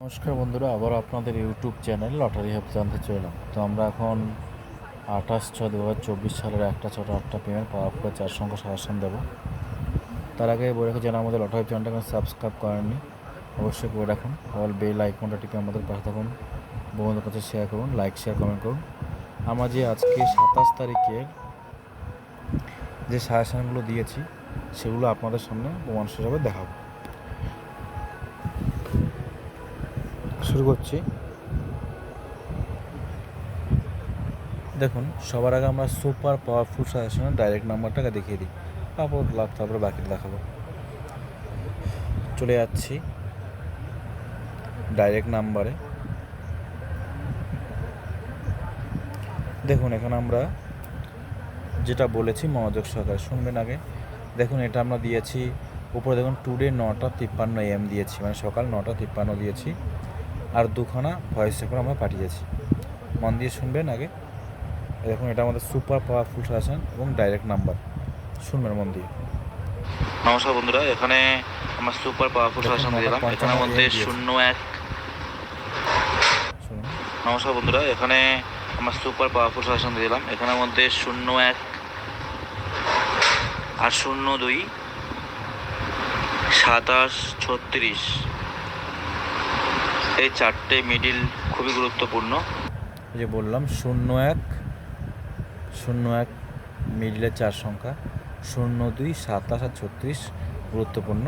নমস্কার বন্ধুরা আবার আপনাদের ইউটিউব চ্যানেল লটারি হাব জানতে চললাম তো আমরা এখন আঠাশ ছয় দু হাজার চব্বিশ সালের একটা ছটা আটটা পেমেন্ট পাওয়ার পরে চার সংখ্যা সাজেশন দেবো। তার আগে বলে রাখি, যারা আমাদের লটারি চ্যানেলটা এখন সাবস্ক্রাইব করেননি, অবশ্যই করে রাখুন। অল বেল আইকনটা টিপে আমাদের পাশে থাকুন, বন্ধুদের কাছে শেয়ার করুন লাইক শেয়ার কমেন্ট করুন। আমরা যে আজকে সাতাশ তারিখের যে সাজেশনগুলো দিয়েছি, সেগুলো আপনাদের সামনে প্রমাণ হিসাবে দেখাবো। শুরু করছি। দেখুন, সবার আগে আমরা সুপার পাওয়ারফুল সাজেশনের ডাইরেক্ট নাম্বারটাকে দেখিয়ে দিই। তারপর লাভ তারপরে বাকিটা দেখাবো। চলে যাচ্ছি ডাইরেক্ট নাম্বারে দেখুন, এখানে আমরা যেটা বলেছি মনোযোগ সহকারে শুনবেন আগে। দেখুন, এটা আমরা দিয়েছি, উপরে দেখুন টুডে নটা তিপ্পান্ন এম দিয়েছি মানে সকাল নটা তিপ্পান্ন দিয়েছি। আর দুখানা ভয়েস রেকর্ড আমরা পাঠিয়েছি। মন দিয়ে শুনবেন আগে। দেখুন এটা আমাদের সুপার পাওয়ারফুল সাজেশন এবং ডাইরেক্ট নাম্বার শুনবেন মন দিয়ে। নমস্কার বন্ধুরা এখানে আমার সুপার পাওয়ারফুল শাসন নটা দিলাম এখানে মধ্যে শূন্য এক। নমস্কার বন্ধুরা এখানে আমার সুপার পাওয়ারফুল শাসন দিলাম এখানের মধ্যে শূন্য এক আর শূন্য দুই সাতাশ ছত্রিশ। এই চারটে মিডিল খুবই গুরুত্বপূর্ণ। যে বললাম শূন্য এক শূন্য এক মিডিলের চার সংখ্যা শূন্য দুই সাতাশ আর ছত্রিশ গুরুত্বপূর্ণ।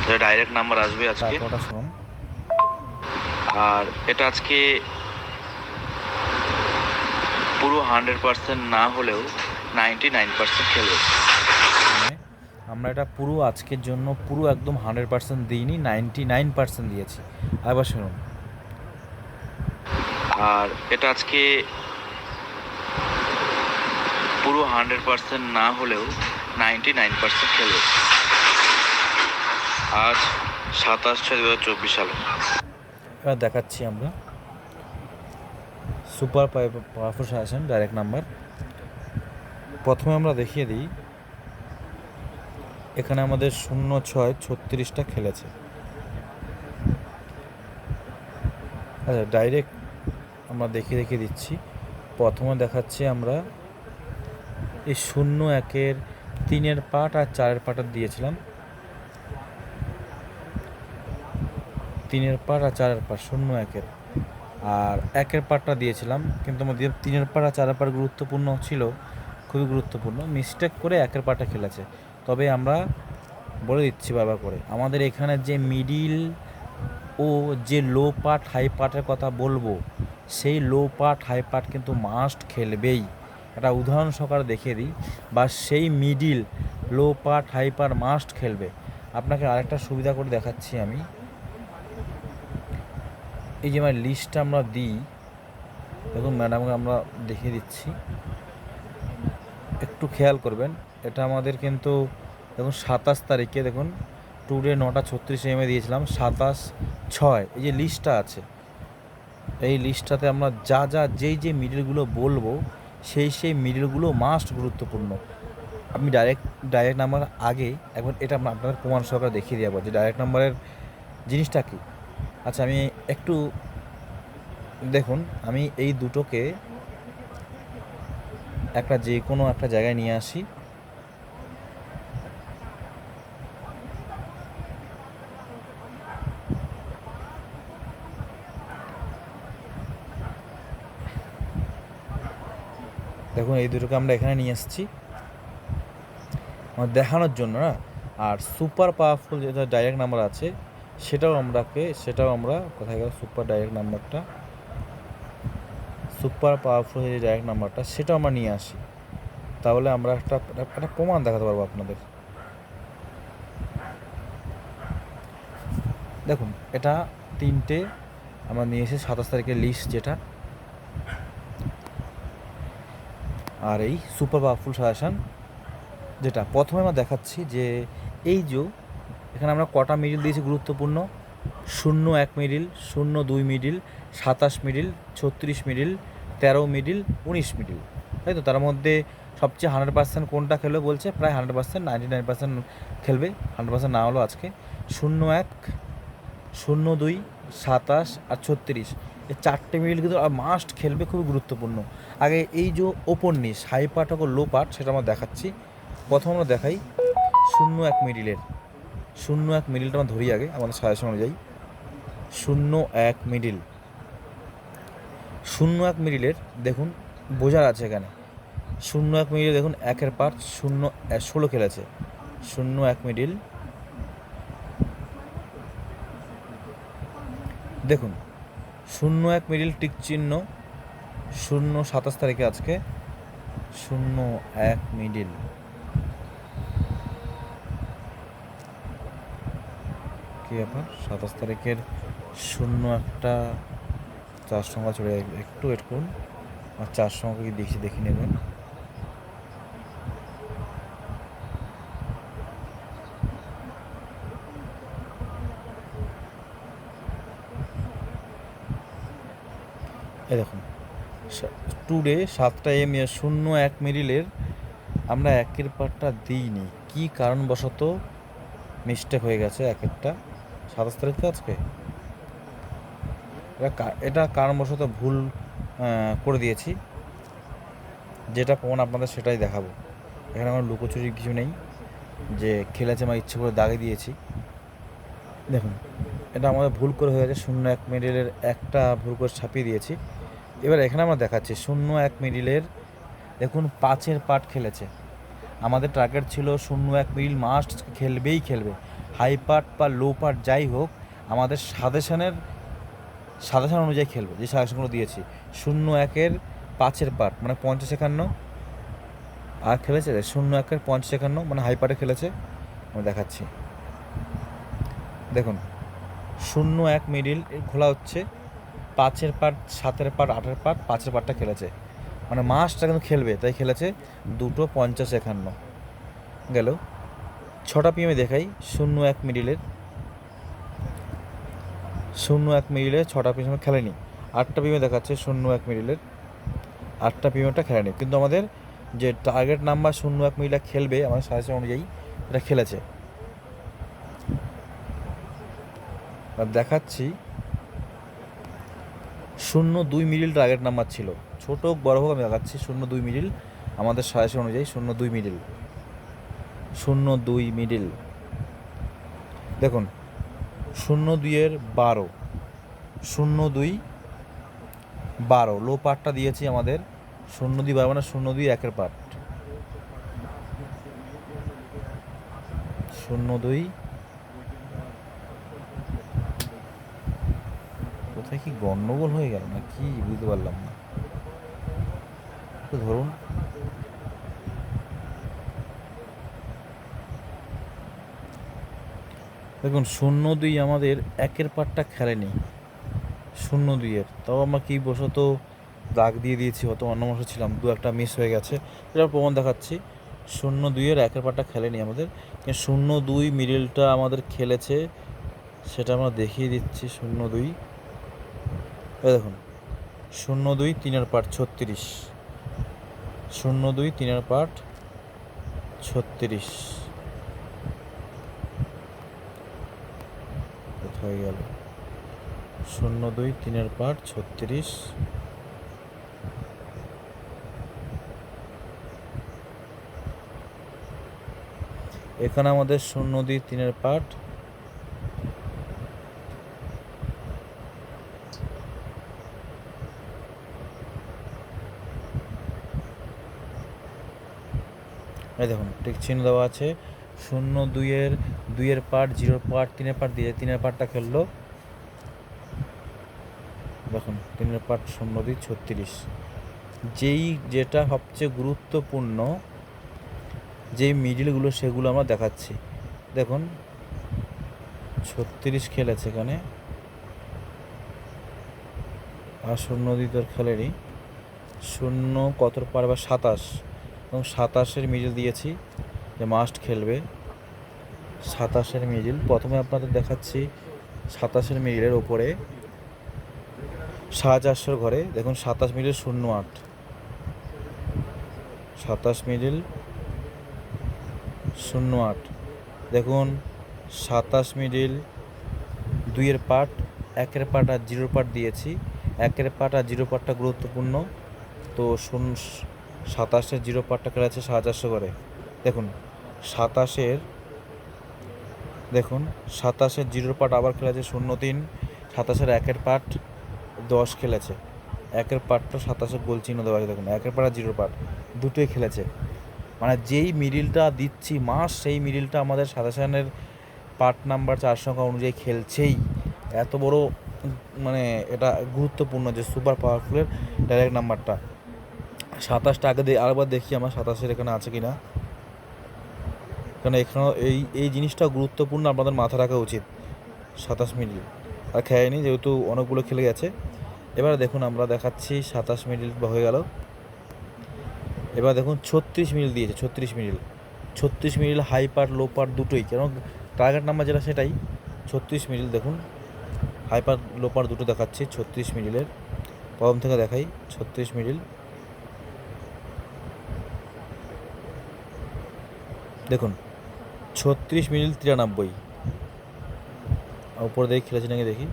এটা ডাইরেক্ট নাম্বার আসবে আজকে। শুনুন আর এটা আজকে পুরো হান্ড্রেড পার্সেন্ট না হলেও নাইনটি নাইন পার্সেন্ট খেলবে। আমরা এটা পুরো আজকের জন্য পুরো একদম হান্ড্রেড পার্সেন্ট দিইনি নাইনটি নাইন পার্সেন্ট দিয়েছি। আবার শুনুন। আর এটা আজকে পুরো হান্ড্রেড পার্সেন্ট না হলেও নাইনটি নাইন পার্সেন্ট খেলবে। আজ সাতাশ ছয় দু হাজার চব্বিশ সালে। এবার দেখাচ্ছি আমরা। Super powerful suggestion direct number. প্রথমে আমরা দেখিয়ে দিই এখানে আমাদের শূন্য ছয় ছত্রিশটা খেলেছে। আচ্ছা ডাইরেক্ট আমরা দেখে দেখে দিচ্ছি। প্রথমে দেখাচ্ছি আমরা এই শূন্য একের তিনের পাট আর চারের পাটা দিয়েছিলাম। তিনের পাট আর চারের পাট, শূন্য একের। আর একের পাটটা দিয়েছিলাম, কিন্তু আমাদের তিনের পাট আর চারের পাট গুরুত্বপূর্ণ ছিল, খুবই গুরুত্বপূর্ণ। মিস্টেক করে একের পাটা খেলেছে। তবে আমরা বলে দিচ্ছি বারবার করে। আমাদের এখানে যে মিডিল ও যে লো পার্ট, হাই পার্টের কথা বলব, সেই লো পার্ট, হাই পার্ট কিন্তু মাস্ট খেলবেই। একটা উদাহরণ সহকারে দেখিয়ে দিই, বা সেই middle, low part, high part must খেলবে। আপনাকে আরেকটা সুবিধা করে দেখাচ্ছি আমি। এই যে আমার লিস্টটা আমরা দিই, দেখুন ম্যাডামকে আমরা দেখিয়ে দিচ্ছি। একটু খেয়াল করবেন, এটা আমাদের কিন্তু দেখুন সাতাশ তারিখে দেখুন টুডে নটা ছত্রিশ এমএ দিয়েছিলাম, সাতাশ ছয়, এই যে লিস্টটা আছে, এই লিস্টটাতে আমরা যা যা যেই যে মিডিলগুলো বলব, সেই সেই মিডিলগুলো মাস্ট গুরুত্বপূর্ণ। আমি ডাইরেক্ট ডাইরেক্ট নাম্বার আগে একবার এটা আমরা আপনাদের প্রমাণ সহকারে দেখিয়ে দেবো যে ডাইরেক্ট নাম্বারের জিনিসটা কী। আচ্ছা আমি একটু দেখুন, আমি এই দুটোকে একটা যে কোনো একটা জায়গায় নিয়ে আসি। দেখুন, এই দুটোকে আমরা এখানে নিয়ে এসেছি। আমার দেখানোর জন্য না, আর সুপার পাওয়ারফুল যেটা ডাইরেক্ট নাম্বার আছে, সেটাও আমরাকে, সেটাও আমরা, কোথায় গেল? সুপার ডাইরেক্ট নাম্বারটা সুপার পাওয়ারফুল যে ডাইরেক্ট নাম্বারটা, সেটাও আমরা নিয়ে আসি। তাহলে আমরা একটা একটা প্রমাণ দেখাতে পারব আপনাদের। দেখুন, এটা তিনটে, আমরা নিয়ে এসেছি সাতাশ তারিখের লিস্ট যেটা। আর এই সুপার পাওয়ারফুল সাজেশন যেটা প্রথমে আমরা দেখাচ্ছি যে এই যে এখানে আমরা কটা মিডিল দিয়েছি গুরুত্বপূর্ণ? শূন্য এক মিডিল শূন্য দুই মিডিল সাতাশ মিডিল ছত্রিশ মিডিল তেরো মিডিল, উনিশ মিডিল। তাই তো? তার মধ্যে সবচেয়ে হান্ড্রেড পার্সেন্ট কোনটা খেলবে বলছে? প্রায় hundred percent ninety nine percent খেলবে। হান্ড্রেড পার্সেন্ট না হলো আজকে। শূন্য এক, শূন্য দুই, সাতাশ আর ছত্রিশ। এই চারটে মিডিল কিন্তু মাস্ট খেলবে, খুবই গুরুত্বপূর্ণ। আগে এই যে ওপর নিস হাই পার্ট এবং লো পার্ট সেটা আমরা দেখাচ্ছি। প্রথম আমরা দেখাই শূন্য এক মিডিলের। শূন্য এক মিডিলটা আমরা ধরি আগে, আমাদের সাজেশন অনুযায়ী। শূন্য এক মিডিল। শূন্য এক মিডিলের দেখুন, বোঝার আছে এখানে। শূন্য এক মিডিল দেখুন, একের পার্ট শূন্য ষোলো খেলেছে। শূন্য এক মিডিল দেখুন, শূন্য এক মিডিল টিক চিহ্ন, শূন্য সাতাশ তারিখে আজকে, শূন্য এক মিডিল কি ব্যাপার? সাতাশ তারিখের শূন্য একটা চার সংখ্যা চলে যাবে একটু ওয়েট করুন। আর চার সংখ্যা কি দেখি, দেখে নেবেন। এই দেখুন টুডে সাতটা এম এ শূন্য এক মিডিলের আমরা একের পার্টটা দিইনি। কী কারণবশত মিস্টেক হয়ে গেছে এক একটা সাতাশ তারিখ তো আজকে? এটা এটা কারণবশত ভুল করে দিয়েছি। যেটা প্রমাণ আপনাদের সেটাই দেখাবো। এখানে আমার লুকোচুরি কিছু নেই। যে খেলেছে আমার ইচ্ছে করে দাগে দিয়েছি। দেখুন, এটা আমাদের ভুল করে হয়ে গেছে। শূন্য এক মিডিলের একটা ভুল করে ছাপিয়ে দিয়েছি। এবার এখানে আমরা দেখাচ্ছি, শূন্য এক মিডিলের, দেখুন পাঁচের পার্ট খেলেছে। আমাদের টার্গেট ছিল শূন্য এক মিডিল মাস্ট খেলবেই খেলবে। হাই পার্ট বা লো পার্ট যাই হোক, আমাদের সাজেশনের সাজেশন অনুযায়ী খেলবে, যে সাজেশনগুলো দিয়েছি। শূন্য একের পাঁচের পার্ট মানে পঞ্চাশ একান্ন। আর খেলেছে? শূন্য একের পঞ্চাশ একান্ন মানে হাই খেলেছে। আমি দেখাচ্ছি। দেখুন, শূন্য এক মিডিল খোলা হচ্ছে। পাঁচের পার্ট সাতের পার্ট আটের পার্ট পাঁচের পার্টটা খেলেছে। মানে মাসটা কিন্তু খেলবে, তাই খেলেছে দুটো পঞ্চাশ একান্ন। গেল। ছটা পিএমে দেখাই, শূন্য এক মিডিলের শূন্য এক মিডিলে ছটা পিএমে খেলেনি। আটটা পিএমে দেখাচ্ছে শূন্য এক মিডিলের আটটা পিএমটা খেলেনি। কিন্তু আমাদের যে টার্গেট নাম্বার শূন্য এক মিডিলে খেলবে, আমাদের সাজেশন অনুযায়ী এটা খেলেছে। আর দেখাচ্ছি, শূন্য দুই মিডিল টার্গেট নাম্বার ছিল। ছোট হোক, বড় হোক, আমি দেখাচ্ছি, শূন্য দুই মিডিল আমাদের সাজেশন অনুযায়ী শূন্য দুই মিডিল শূন্য দুই মিডিল দেখুন শূন্য দুইয়ের বারো। শূন্য দুই বারো। লো পার্টটা দিয়েছি আমাদের। শূন্য দুই বারো মানে শূন্য দুই একের পার্ট শূন্য দুই কোথায় কি গণ্ডগোল হয়ে গেল না কি বুঝতে পারলাম না। ধরুন। দেখুন, শূন্য দুই আমাদের একের পাটটা খেলেনি। শূন্য দুইয়ের। তাও আমরা কি বসত দাগ দিয়ে দিয়েছি, হয়তো অন্যমনস্ক ছিলাম, দু একটা মিস হয়ে গেছে। এটা প্রমাণ দেখাচ্ছি। শূন্য দুইয়ের একের পাটটা খেলেনি আমাদের। শূন্য দুই মিডিলটা আমাদের খেলেছে, সেটা আমরা দেখিয়ে দিচ্ছি শূন্য দুই। দেখুন, শূন্য দুই তিনের পার্ট ছত্রিশ। শূন্য দুই তিনের পার্ট ছত্রিশ। কোথায় গেল। শূন্য দুই, তিনের পার্ট ছত্রিশ। এখানে আমাদের শূন্য দুই, তিনের পার্ট এই দেখুন, ঠিক চিহ্ন দেওয়া আছে। শূন্য দুইয়ের দুইয়ের পার্ট, জিরোর পার্ট, তিনের পার্ট দিয়ে তিনের পার্টটা খেললো। দেখুন, তিনের পার্ট শূন্য দুই ছত্রিশ। যেই যেটা সবচেয়ে গুরুত্বপূর্ণ, যেই মিডিলগুলো সেগুলো আমরা দেখাচ্ছি। দেখুন, ছত্রিশ খেলেছে এখানে। আর শূন্য দুই তোর খেলেনি। শূন্য কতর পার বা সাতাশ? এবং সাতাশের মিডিল দিয়েছি যে মাস্ট খেলবে। সাতাশের মিডিল। প্রথমে আপনাদের দেখাচ্ছি সাতাশের মিডিলের ওপরে। সাড়ে চারশোর ঘরে। দেখুন, সাতাশ মিডিল শূন্য আট। সাতাশ মিডিল শূন্য আট। দেখুন, সাতাশ মিডিল দুইয়ের পার্ট, একের পার্ট আর জিরোর পার্ট দিয়েছি। একের পার্ট আর জিরো পার্টটা গুরুত্বপূর্ণ। তো শুন সাতাশের জিরো পার্টটা খেলেছে সাড়ে চারশো করে দেখুন, সাতাশের দেখুন, সাতাশের জিরোর পার্ট আবার খেলেছে শূন্য তিন সাতাশের একের পার্ট দশ খেলেছে। একের পার্টটা সাতাশের গোল চিহ্ন দেওয়া আছে, দেখুন, একের পার্ট আর জিরোর পার্ট দুটোই খেলেছে। মানে যেই মিডিলটা দিচ্ছি মাস, সেই মিডিলটা আমাদের সাতাশের পার্ট নাম্বার চার সংখ্যা অনুযায়ী খেলছেই। এত বড় মানে এটা গুরুত্বপূর্ণ যে সুপার পাওয়ারফুলের ডাইরেক্ট নাম্বারটা। সাতাশটা আগে আরেকবার দেখি আমার সাতাশের এখানে আছে কি না কারণ এখানেও এই এই জিনিসটা গুরুত্বপূর্ণ আপনাদের মাথায় রাখা উচিত, সাতাশ মিডিল আর খেয়ায়নি যেহেতু অনেকগুলো খেলে গেছে। এবার দেখুন, আমরা দেখাচ্ছি সাতাশ মিডিল হয়ে গেল। এবার দেখুন, ছত্রিশ মিনিট দিয়েছে, ছত্রিশ মিডিল ছত্রিশ middle high part low part দুটোই, কেন টার্গেট নাম্বার যেটা সেটাই। ছত্রিশ মিডিল দেখুন হাই পার্ট লো পার্ট দুটো দেখাচ্ছি, ছত্রিশ মিডিলের প্রথম থেকে দেখাই, ছত্রিশ মিডিল দেখুন ছত্রিশ মিনিট তিরানব্বই। উপরে দেখি খেলেছে নাকি দেখি?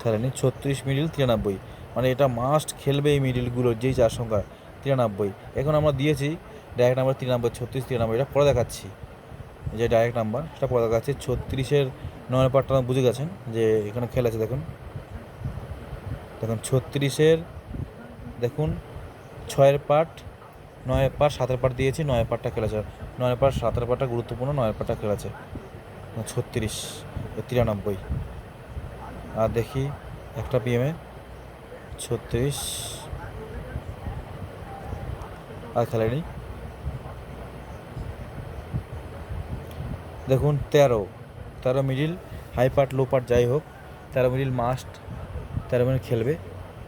খেলেনি ছত্রিশ মিডিল তিরানব্বই। মানে এটা মাস্ট খেলবে এই মিডিলগুলোর যেই চার সংখ্যা, তিরানব্বই। এখন আমরা দিয়েছি ডাইরেক্ট নাম্বার তিরানব্বই, ছত্রিশ তিরানব্বই, এটা পরে দেখাচ্ছি। যে ডাইরেক্ট নাম্বার সেটা পরে দেখাচ্ছি। ছত্রিশের নয় পার্টটা বুঝে গেছেন যে এখানে খেলেছে দেখুন। দেখুন, ছত্রিশের, দেখুন, ছয়ের পার্ট নয় পার্ট সাতের পার্ট দিয়েছি, নয় পার্টটা খেলেছে। নয় পার্ট সাতের পার্টটা গুরুত্বপূর্ণ, নয় পার্টটা খেলেছে। ছত্রিশ তিরানব্বই। আর দেখি, একটা পিএমে ছত্রিশ। আর খেলেনি? দেখুন, তেরো। তেরো middle, high part, low part, যাই হোক। তেরো মিডিল মাস্ট, তেরো মিনিট খেলবে।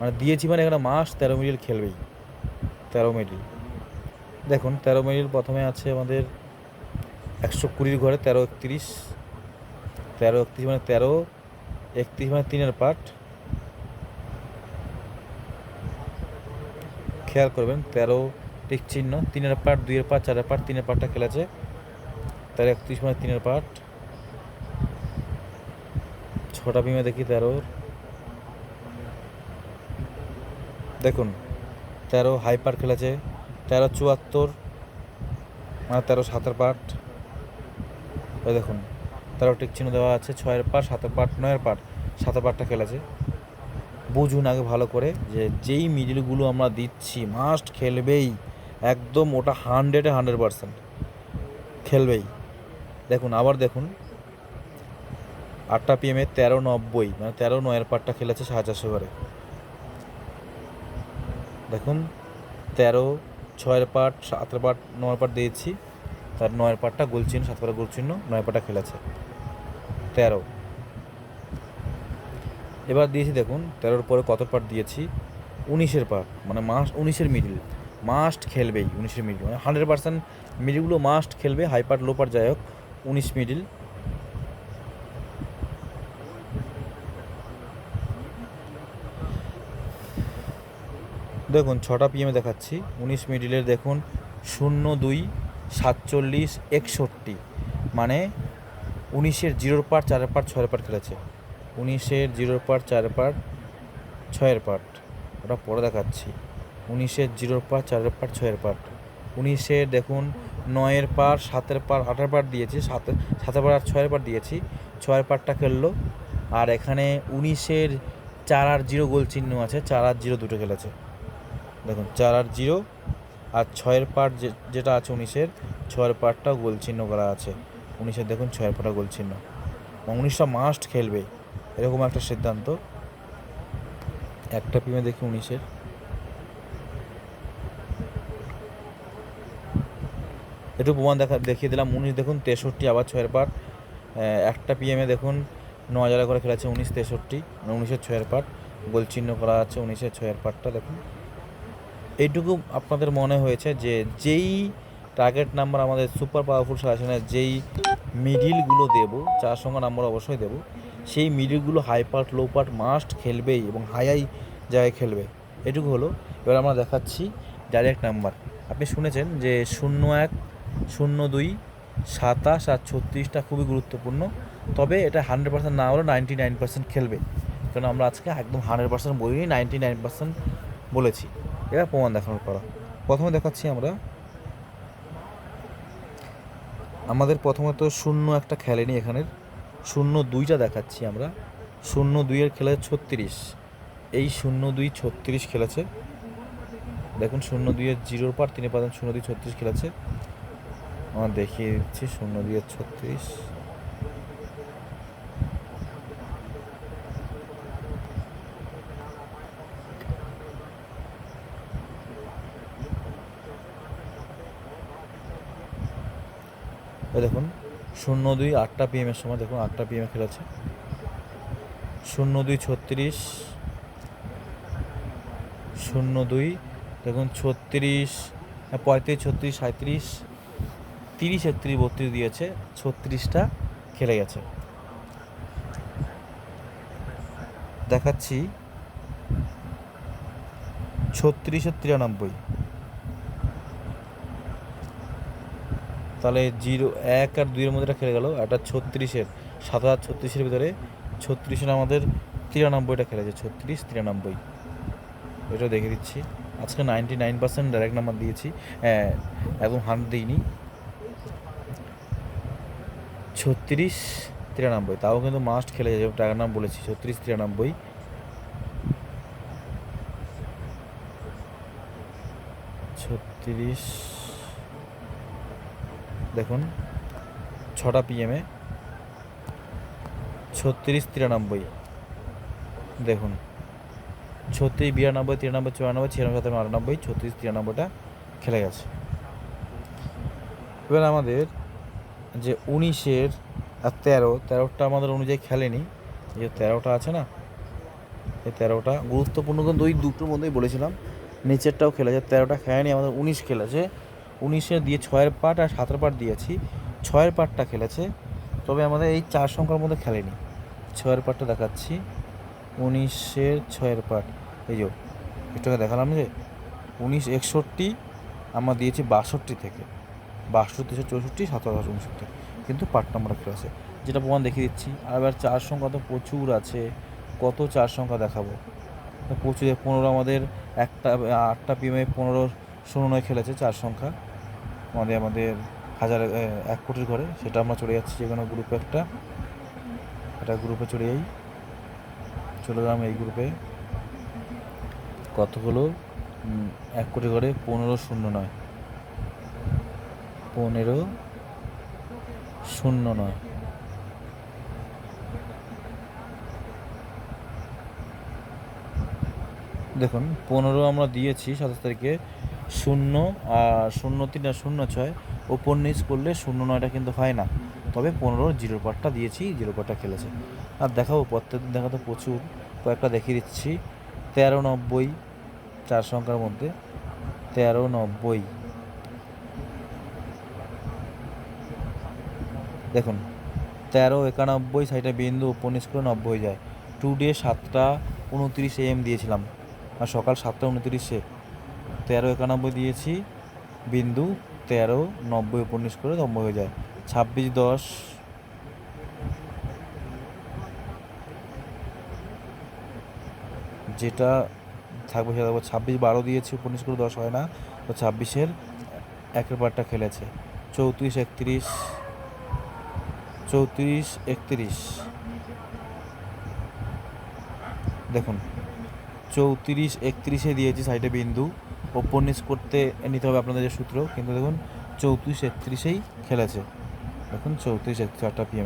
মানে দিয়েছি মানে এখানে মাস্ট, তেরো মিডিল খেলবেই। তেরো মিডিল। দেখুন, তেরো মিডিল প্রথমে আছে আমাদের একশো কুড়ির ঘরে তেরো একত্রিশ। তেরো একত্রিশ মানে তেরো, একত্রিশ মানে তিনের পার্ট খেয়াল করবেন, তেরো টিক চিহ্ন, তিনের পার্ট দুইয়ের পার্ট চারের পার্ট তিনের পার্টটা খেলেছে। তেরো একত্রিশ মানে তিনের পার্ট ছটা বিমে দেখি তেরোর। দেখুন, তেরো হাই পার্ট খেলেছে। তেরো চুয়াত্তর মানে তেরো সাতের পার্ট ওই দেখুন, তেরো টিক চিহ্ন দেওয়া আছে, ছয়ের পার্ট সাতের পার্ট নয়ের পার্ট সাতের পার্টটা খেলেছে বুঝুন আগে ভালো করে যে যেই মিডিলগুলো আমরা দিচ্ছি মাস্ট খেলবেই, একদম ওটা হান্ড্রেডে হান্ড্রেড পার্সেন্ট খেলবেই। দেখুন, আবার দেখুন, আটটা পিএমে তেরো নব্বই মানে তেরো নয়ের পার্টটা খেলেছে সাড়ে চারশো করে দেখুন, তেরো ছয়ের পার্ট সাতের পার্ট নয় পার্ট দিয়েছি। তার নয়ের পার্টটা গোল চিহ্ন, সাত পার্ট গোল চিহ্ন নয় পার্টটা খেলেছে। তেরো। এবার দিয়েছি দেখুন, তেরোর পরে কত পার্ট দিয়েছি? উনিশের পার্ট মানে মাস উনিশের মিডিল মাস্ট খেলবেই উনিশের মিডিল মানে হান্ড্রেড পার্সেন্ট মিডিলগুলো মাস্ট খেলবে হাই পার্ট লো পার্ট যাই হোক, উনিশ মিডিল দেখুন, ছটা পিএমে দেখাচ্ছি। উনিশ মিডিলের দেখুন, শূন্য দুই, সাতচল্লিশ, একষট্টি। মানে উনিশের জিরোর পার্ট, চারের পার্ট, ছয়ের পার্ট খেলেছে। উনিশের জিরোর পার্ট, চারের পার্ট, ছয়ের পার্ট। ওটা পরে দেখাচ্ছি। উনিশের জিরোর পার্ট, চারের পার্ট, ছয়ের পার্ট। উনিশের দেখুন, নয়ের পার সাতের পার আটের পার দিয়েছি সাতের সাতের পার আর ছয়ের পার দিয়েছি। ছয়ের পারটা খেললো। আর এখানে উনিশের চার আর জিরো গোল চিহ্ন আছে, চার আর জিরো দুটো খেলেছে। দেখুন, চার আর জিরো আর ছয়ের পার্ট যেটা আছে উনিশের, ছয়ের পার্টটাও গোল চিহ্ন করা আছে। উনিশের দেখুন, ছয়ের পার্টটা গোল চিহ্ন। উনিশটা মাস্ট খেলবে, এরকম একটা সিদ্ধান্ত। একটা পিমে দেখি উনিশের। একটু প্রমাণ দেখা, দেখিয়ে দিলাম। উনিশ দেখুন, তেষট্টি, আবার ছয়ের পার্ট একটা পিএমে দেখুন ন হাজার করে খেলেছে উনিশ, তেষট্টি। মানে উনিশের ছয়ের পার্ট গোল চিহ্ন করা আছে উনিশের ছয়ের পার্টটা দেখুন। এইটুকু আপনাদের মনে হয়েছে যে যেই টার্গেট নাম্বার আমাদের সুপার পাওয়ারফুল সাজেশনের যেই মিডিলগুলো দেবো যার সঙ্গে নাম্বার অবশ্যই দেবো, সেই মিডিলগুলো high part low part must খেলবেই এবং হাই হাই জায়গায় খেলবে। এটুকু হলো। এবার আমরা দেখাচ্ছি ডাইরেক্ট নাম্বার আপনি শুনেছেন যে শূন্য এক, শূন্য দুই, সাতাশ আর ছত্রিশটা খুবই গুরুত্বপূর্ণ, তবে এটা হান্ড্রেড পার্সেন্ট না হলেও নাইনটি নাইন পার্সেন্ট খেলবে। কারণ আমরা আজকে একদম হান্ড্রেড পার্সেন্ট বলিনি নাইনটি নাইন পার্সেন্ট বলেছি। এবার প্রমাণ দেখানোর পর প্রথমে দেখাচ্ছি আমরা। আমাদের প্রথমত শূন্য একটা খেলেনি এখানের। শূন্য দুইটা দেখাচ্ছি আমরা। শূন্য দুইয়ের খেলে ছত্রিশ। এই শূন্য দুই ছত্রিশ খেলেছে। দেখুন, শূন্য দুইয়ের জিরোর পার তিনি পাবেন, শূন্য দুই ছত্রিশ খেলেছে। আমার দেখিয়ে দিচ্ছি শূন্য দুইয়ের ছত্রিশ। দেখুন শূন্য দুই আটটা পিএমের সময় দেখুন আটটা পিএমে খেলেছে। শূন্য দুই ছত্রিশ শূন্য দুই দেখুন ছত্রিশ হ্যাঁ, পঁয়ত্রিশ ছত্রিশ সাঁত্রিশ তিরিশ একত্রিশ বত্রিশ দিয়েছে ছত্রিশটা খেলে গেছে। দেখাচ্ছি ছত্রিশের তিরানব্বই। তাহলে জিরো, এক আর দুইয়ের মধ্যে খেলে গেল, একটা ছত্রিশের, সাত হাজার ছত্রিশের ভিতরে ছত্রিশের আমাদের তিরানব্বইটা খেলেছে, ছত্রিশ, তিরানব্বই। এটা দেখে দিচ্ছি। আজকে ninety nine percent direct number দিয়েছি হ্যাঁ একদম হান্ড দিইনি। ছত্রিশ, তিরানব্বই, তাও কিন্তু মাস্ট খেলে যাবে, টাকার নাম বলেছি, ছত্রিশ, তিরানব্বই। ছত্রিশ দেখুন, ছটা পিএমে ছত্রিশ তিরানব্বই। দেখুন, ছত্রিশ বিরানব্বই, তিরানব্বই, চুরানব্বই, ছিয়ানব্বই সাতানব্বই আটানব্বই, ছত্রিশ তিরানব্বইটা খেলে গেছে। এবার আমাদের যে উনিশের, আর তেরো, তেরোটা আমাদের অনুযায়ী খেলেনি। যে তেরোটা আছে না, এই তেরোটা গুরুত্বপূর্ণ কিন্তু ওই দুটোর মধ্যেই বলেছিলাম, নিচেরটাও খেলেছে, তেরোটা খেলেনি, আমাদের উনিশ খেলেছে। উনিশের দিয়ে ছয়ের পাট আর সাতের পাট দিয়েছি। ছয়ের পাটটা খেলেছে। তবে আমাদের এই চার সংখ্যার মধ্যে খেলেনি। ছয়ের পাটটা দেখাচ্ছি। উনিশের ছয়ের পাট। এই যে এটাকে দেখালাম যে, উনিশ, একষট্টি, আমরা দিয়েছি বাষট্টি থেকে। বাষট্টি চৌষট্টি, সাতাশ উনষট্টি কিন্তু পার্ট নাম্বার আছে। যেটা প্রমাণ দেখিয়ে দিচ্ছি। আর এবার চার সংখ্যা তো প্রচুর আছে। কত চার সংখ্যা দেখাবো? প্রচুর পনেরো আমাদের একটা আটটা পিএমে পনেরো শূন্য নয় খেলেছে চার সংখ্যা। আমাদের আমাদের হাজার এক কোটির ঘরে, সেটা আমরা চলে যাচ্ছি যে কোনো গ্রুপে একটা। একটা গ্রুপে চলে যাই। চলে গেলাম এই গ্রুপে কতগুলো এক কোটি ঘরে পনেরো শূন্য নয়। পনেরো শূন্য নয়। দেখুন, পনেরো আমরা দিয়েছি সাতাশ তারিখে। শূন্য আর শূন্য তিন আর শূন্য ছয়। ওপর নিচ করলে শূন্য নয়টা কিন্তু হয় না। তবে পনেরো জিরো পার্টটা দিয়েছি, জিরো পার্টটা খেলেছে। আর দেখাবো প্রত্যেকদিন দেখাতে প্রচুর। কয়েকটা দেখিয়ে দিচ্ছি। তেরো নব্বই, চার সংখ্যার মধ্যে। তেরো নব্বই। দেখুন, তেরো একানব্বই, সাইডে বিন্দু উপনিশ করে নব্বই যায়। টু ডে সাতটা উনত্রিশ এম দিয়েছিলাম। আর সকাল সাতটা উনত্রিশে তেরো একানব্বই দিয়েছি, বিন্দু তেরো, নব্বই উপনিশ করে নব্বই হয়ে যায়। ছাব্বিশ দশ। যেটা থাকবে সেটা ছাব্বিশ বারো দিয়েছি উপনিশ করে দশ হয় না, তো ছাব্বিশের একের পারটা খেলেছে। চৌত্রিশ একত্রিশ চৌত্রিশ একত্রিশ। দেখুন, চৌত্রিশ একত্রিশে দিয়েছি সাইডে বিন্দু ওপর নিচ করতে নিতে হবে আপনাদের যে সূত্র, কিন্তু দেখুন চৌত্রিশ একত্রিশেই খেলেছে। দেখুন চৌত্রিশ একত্রিশ আটটা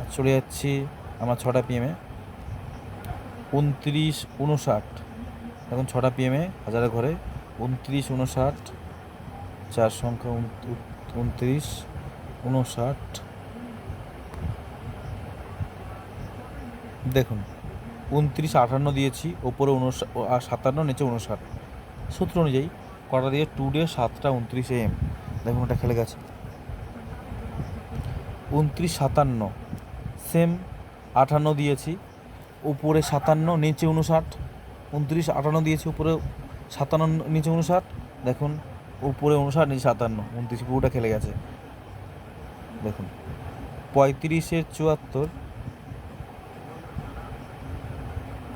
আর চলে যাচ্ছি আমার ছটা পিএমে উনত্রিশ উনষাট। এখন ছটা পিএমে হাজারের ঘরে উনত্রিশ উনষাট, চার সংখ্যা উন- উনত্রিশ উনষাট। দেখুন, উনত্রিশ আটান্ন দিয়েছি, ওপরে উনষাট সাতান্ন, নিচে উনষাট। সূত্র অনুযায়ী কটা দিয়ে টু ডে সাতটা উনত্রিশ এম। দেখুন ওটা খেলে গেছে। উনত্রিশ সাতান্ন। সেম আটান্ন দিয়েছি, উপরে সাতান্ন, নিচে উনষাট। উনত্রিশ আটান্ন দিয়েছি, উপরে সাতান্ন, নিচে উনষাট। দেখুন, উপরে উনষাট, নিচে সাতান্ন। উনত্রিশ পুরোটা খেলে গেছে। দেখুন পঁয়ত্রিশের চুয়াত্তর।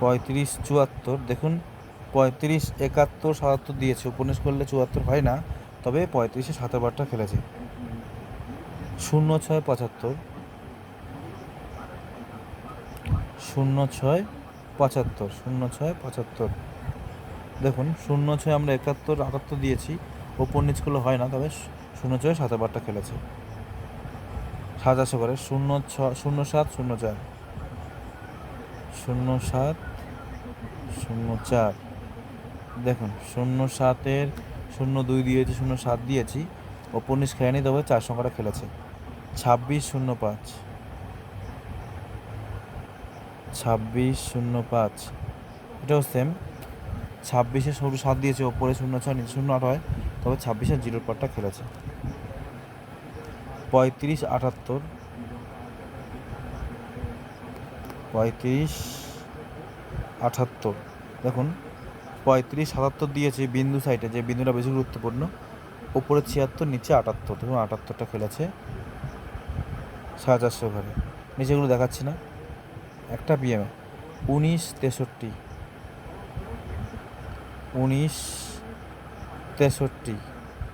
পঁয়ত্রিশ, চুয়াত্তর। দেখুন পঁয়ত্রিশ, একাত্তর, সাতাত্তর দিয়েছে। উপন্যাস করলে চুয়াত্তর হয় না, তবে পঁয়ত্রিশে সাতের বারটা খেলেছে। শূন্য ছয় পঁচাত্তর। শূন্য ছয় পঁচাত্তর, শূন্য ছয় পঁচাত্তর। দেখুন, শূন্য ছয় আমরা একাত্তর, আটাত্তর দিয়েছি। ওপর করলে হয় না, তবে শূন্য ছয় সাতের বারটা খেলেছে। সাতাশে করে শূন্য ছ শূন্য সাত, শূন্য চার। শূন্য সাত, শূন্য চার। দেখুন, শূন্য সাতের শূন্য দুই দিয়েছি, শূন্য সাত দিয়েছি। ওপর নিচ খেয়নি তবে চার সংখ্যাটা খেলেছে। ছাব্বিশ শূন্য পাঁচ। ছাব্বিশ শূন্য পাঁচ। এটাও সেম ছাব্বিশে সরু সাত দিয়েছে, ওপরে শূন্য ছয়, নিচে শূন্য আট হয়। তবে ছাব্বিশের জিরোর পারটা খেলেছে। পঁয়ত্রিশ আটাত্তর। পঁয়ত্রিশ আটাত্তর। দেখুন পঁয়ত্রিশ, সাতাত্তর দিয়েছে বিন্দু সাইডে যে বিন্দুটা বেশি গুরুত্বপূর্ণ। ওপরে ছিয়াত্তর, নিচে আটাত্তর। দেখুন আটাত্তরটা খেলেছে সাড়ে চারশো ঘরে নিচেগুলো দেখাচ্ছি না। একটা পিএমে উনিশ, তেষট্টি। উনিশ, তেষট্টি।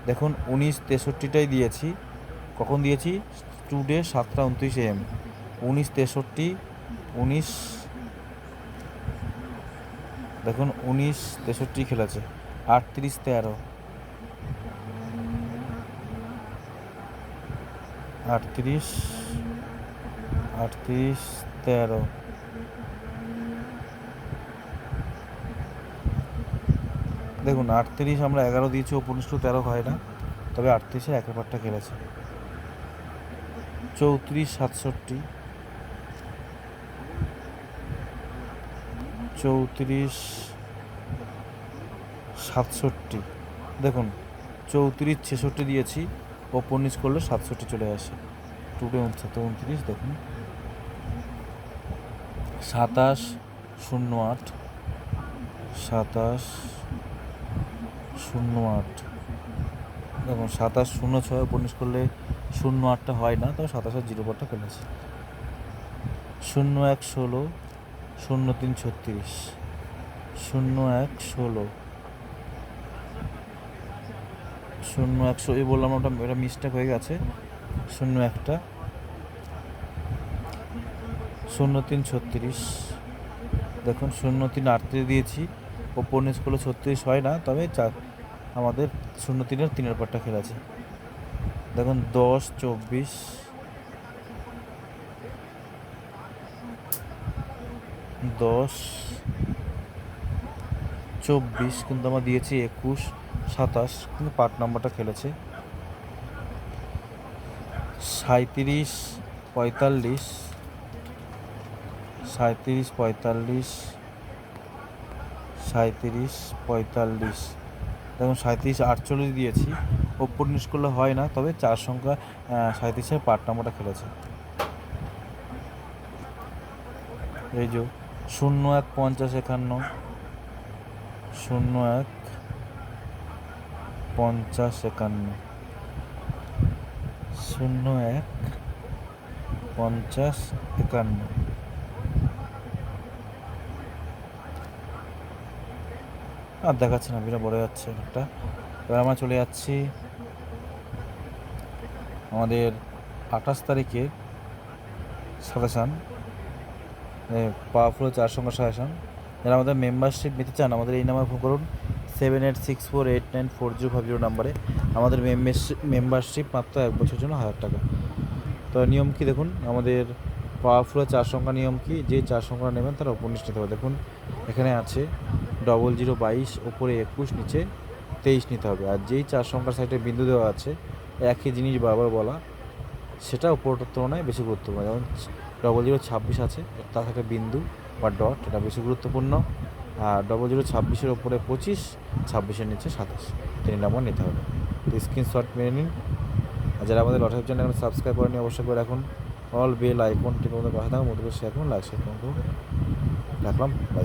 দেখুন, উনিশ, তেষট্টিটাই দিয়েছি। কখন দিয়েছি? টুডে সাতটা, উনত্রিশ এম উনিশ, তেষট্টি, উনিশ দেখুন, উনিশ তেষট্টি খেলেছে, আটত্রিশ তেরো। আটত্রিশ আটত্রিশ তেরো। দেখুন, আটত্রিশ আমরা এগারো দিয়েছি উপনিষ্ঠ তেরো হয় না, তবে আটত্রিশে একের পারটা খেলেছে। চৌত্রিশ, সাতষট্টি। চৌত্রিশ সাতষট্টি। দেখুন, চৌত্রিশ, ছেষট্টি দিয়েছি, ওপর করলে সাতষট্টি চলে আসে। টুটে উনসত্তর উনত্রিশ, দেখুন। সাতাশ, শূন্য আট। সাতাশ, শূন্য আট। দেখুন, সাতাশ, শূন্য ছয় উপন্যাস করলে শূন্য আটটা হয় না তবে সাতাশের জিরো পরটা ফেলেছে শূন্য এক, ষোলো শূন্য তিন ছত্রিশ। শূন্য এক ষোলো। শূন্য একশো এই বললাম ওটা এটা মিস্টেক হয়ে গেছে। শূন্য একটা। শূন্য তিন ছত্রিশ। দেখুন, শূন্য তিন আটত্রিশ দিয়েছি। ওপর নিচ করলে ছত্রিশ হয় না, তবে চার, আমাদের শূন্য তিনের তিনের পাটটা খেলেছে দেখুন, দশ, চব্বিশ। দশ, চব্বিশ, কিন্তু আমরা দিয়েছি একুশ, সাতাশ, কিন্তু পাট নাম্বারটা খেলেছে। সাঁত্রিশ পঁয়তাল্লিশ সাঁত্রিশ পঁয়তাল্লিশ সাঁত্রিশ পঁয়তাল্লিশ। দেখুন সাঁত্রিশ আটচল্লিশ দিয়েছি, ওপর নিচ করলে হয় না, তবে চার সংখ্যা সাঁত্রিশের পাট নাম্বারটা খেলেছে। এই যে শূন্য এক পঞ্চাশ একান্ন। শূন্য এক পঞ্চাশ একান্ন। শূন্য এক পঞ্চাশ একান্ন। আর দেখাচ্ছে না বিরা বড় যাচ্ছে একটা। এবার আমরা চলে যাচ্ছি আমাদের আঠাশ তারিখে সাজেশান। পাওয়ারফুল চার সংখ্যা সাজেশান যারা আমাদের মেম্বারশিপ নিতে চান, আমাদের এই নাম্বার ফোন করুন। Seven eight six four eight nine four zero five zero নাম্বারে। আমাদের মেম্বারশিপ মাত্র এক বছরের জন্য হাজার টাকা। তো নিয়ম কি দেখুন? আমাদের পাওয়ারফুল চার সংখ্যা নিয়ম কি? যে চার সংখ্যা নেবেন, তারা উপনিষ্ঠ নিতে হবে। দেখুন, এখানে আছে ডবল জিরো বাইশ ওপরে একুশ, নিচে তেইশ নিতে হবে। আর যেই চার সংখ্যার সাইডে বিন্দু দেওয়া আছে, একই জিনিস বারবার বলা, সেটা উপরটার তুলনায় বেশি গুরুত্বপূর্ণ। যেমন ডবল জিরো ছাব্বিশ আছে তার সাথে বিন্দু বা ডট এটা বেশি গুরুত্বপূর্ণ। আর ডবল জিরো ছাব্বিশের ওপরে পঁচিশ, ছাব্বিশের নিচে সাতাশ তিন নম্বর নিতে হবে। তো স্ক্রিনশট মেনে নিন। আর যারা আমাদের লটারির জন্য এখন সাবস্ক্রাইব করেনি, অবশ্যই করে রাখুন। অল বেল আইকন টিপে মতো পাশে থাকুন মধ্যে শেয়ার করুন লাইক শেয়ার করুন। রাখলাম বাই